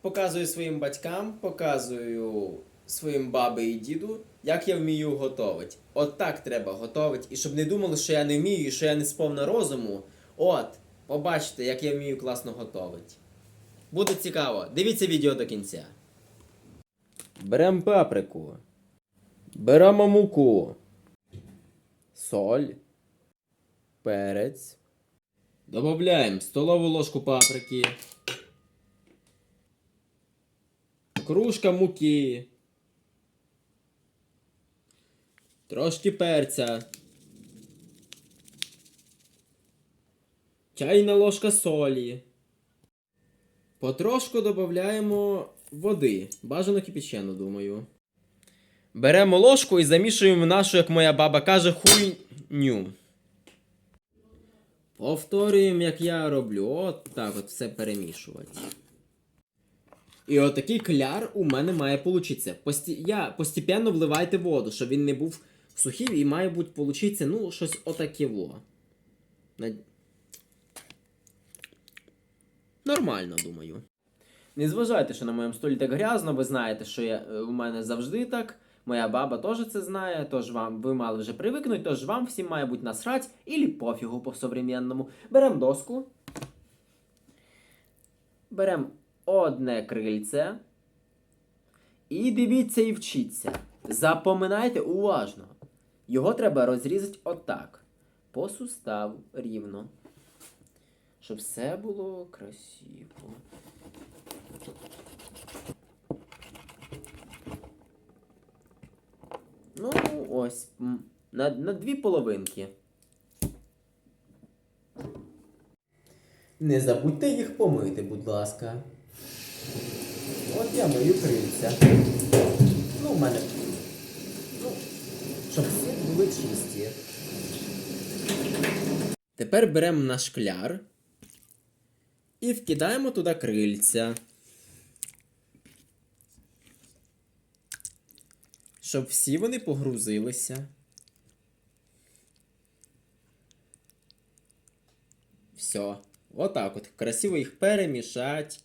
показую своїм батькам, показую своїм бабі і діду, як я вмію готувати. От так треба готувати. І щоб не думали, що я не вмію що я не сповна розуму. От, побачите, як я вмію класно готувати. Буде цікаво. Дивіться відео до кінця. Беремо паприку. Беремо муку. Соль. Перець. Добавляємо столову ложку паприки. Кружка муки. Трошки перця. Чайна ложка солі. Потрошку додаємо води. Бажано кипячену, думаю. Беремо ложку і замішуємо в нашу, як моя баба каже, хуйню. Повторюємо, як я роблю. От так от все перемішувати. І отакий кляр у мене має получитися. Пості... Я постепенно вливайте воду, щоб він не був сухий і має бути получитися, ну, щось отаке во. На- Нормально, думаю. Не зважайте, що на моєму столі так грязно, ви знаєте, що я, е, у мене завжди так. Моя баба теж це знає, тож вам ви мали вже привикнути, тож вам всім має бути насрать ілі пофігу по-современному. Беремо доску. Беремо одне крильце. І дивіться і вчіться. Запоминайте уважно. Його треба розрізати отак. По суставу рівно. Щоб все було красиво. Ну, ось. На, на дві половинки. Не забудьте їх помити, будь ласка. От я мою крильця. Ну, у мене. Ну, щоб всі були чисті. Тепер беремо наш кляр і вкидаємо туди крильця. Щоб всі вони погрузилися. Все. Отак от. Красиво їх перемішать.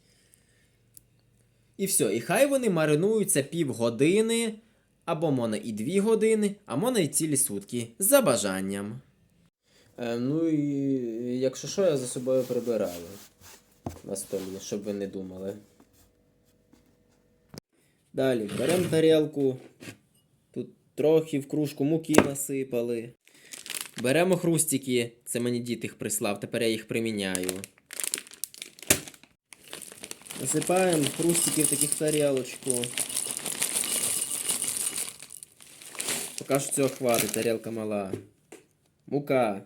І все. І хай вони маринуються півгодини, або можна і дві години, а можна і цілі сутки. За бажанням. Е, ну і якщо що, я за собою прибираю на столі, щоб ви не думали. Далі беремо тарілку. Тут трохи в кружку муки насипали. Беремо хрустики, це мені дід їх прислав, тепер я їх приміняю. Насипаємо хрустики в таких тарілочку. Поки що цього хватить, тарілка мала. Мука.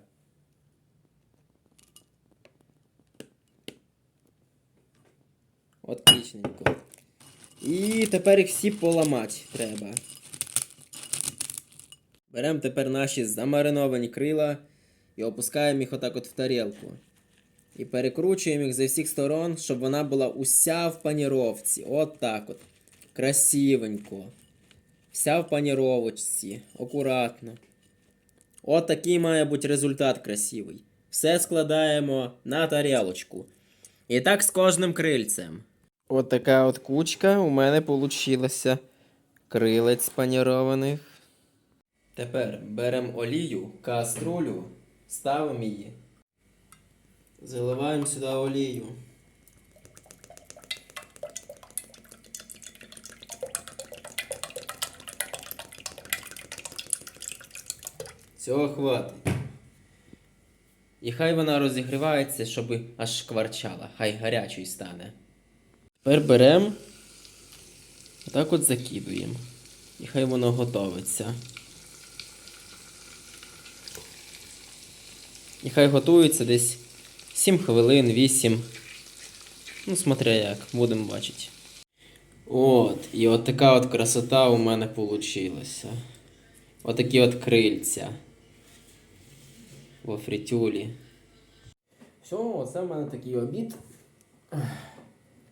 Отличненько. І тепер їх всі поламати треба. Беремо тепер наші замариновані крила і опускаємо їх отак от в тарілку. І перекручуємо їх з усіх сторон, щоб вона була уся в паніровці. От так от. Красивенько. Вся в паніровочці. Акуратно. От такий має бути результат красивий. Все складаємо на тарілочку. І так з кожним крильцем. От така от кучка у мене получилася крилець панірованих. Тепер беремо олію, каструлю, ставимо її. Заливаємо сюди олію. Цього хватить. І хай вона розігрівається, щоб аж шкварчала, хай гарячою стане. Тепер беремо, отак от закидуємо. І хай воно готовиться. І хай готується десь 7 хвилин, 8. Ну, смотря як, будемо бачити. От, і от така от красота у мене получилася. Отакі от крильця. Во фритюлі. Все, оце в мене такий обід.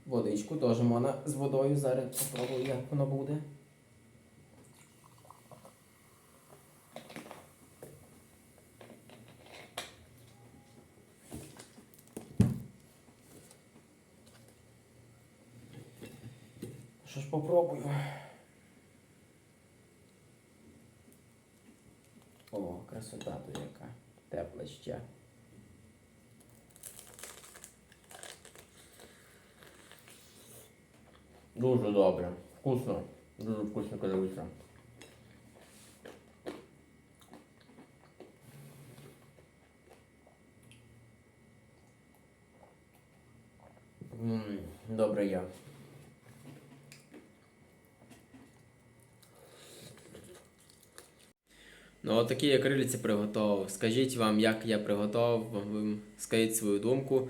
Водичку теж можна з водою зараз попробую, як воно буде. Що ж попробую. О, красота тут яка. Тепла ще. Дуже добре. Вкусно. Дуже вкусно. М, Добре є. Ну, от такі я крилиці приготував. Скажіть вам, як я приготував, скажіть свою думку.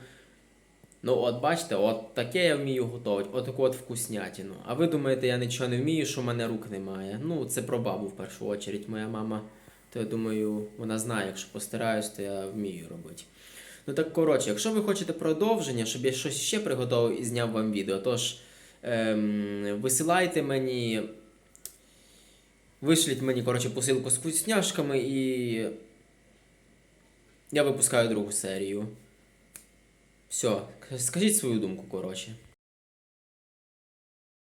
Ну, от бачите, от таке я вмію готувати, от таку от вкуснятину. А ви думаєте, я нічого не вмію, що в мене рук немає. Ну, це про бабу в першу очередь. Моя мама, то я думаю, вона знає, якщо постараюсь, то я вмію робити. Ну так коротше, якщо ви хочете продовження, щоб я щось ще приготував і зняв вам відео, тож ем, висилайте мені. Вишліть мені, коротше, посилку з вкусняшками і. Я випускаю другу серію. Все, скажіть свою думку, коротше.